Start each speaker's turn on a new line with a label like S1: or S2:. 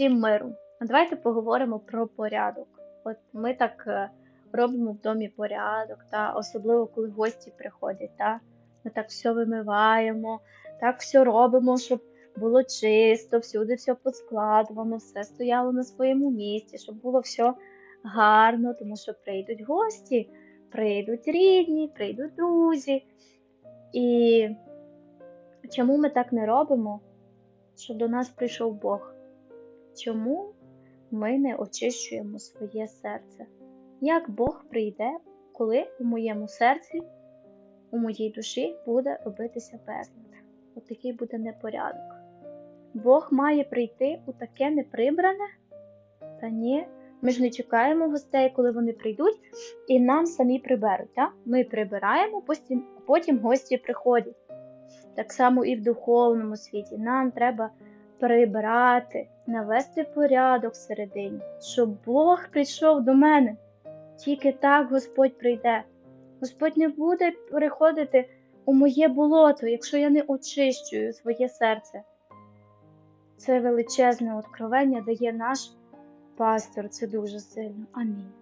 S1: Всім миру. Давайте поговоримо про порядок. От ми так е, робимо в домі порядок, та особливо коли гості приходять. Та? Ми так все вимиваємо, так все робимо, щоб було чисто, всюди все поскладувано, все стояло на своєму місці, щоб було все гарно, тому що прийдуть гості, прийдуть рідні, прийдуть друзі. І чому ми так не робимо? Щоб до нас прийшов Бог. Чому ми не очищуємо своє серце? Як Бог прийде, коли у моєму серці, у моїй душі буде робитися безлад? От такий буде непорядок. Бог має прийти у таке неприбране? Та ні, ми ж не чекаємо гостей, коли вони прийдуть, і нам самі приберуть. Так? Ми прибираємо, потім, потім гості приходять. Так само і в духовному світі. Нам треба прибрати, навести порядок всередині, щоб Бог прийшов до мене. Тільки так Господь прийде. Господь не буде приходити у моє болото, якщо я не очищую своє серце. Це величезне откровення дає наш пастор. Це дуже сильно. Амінь.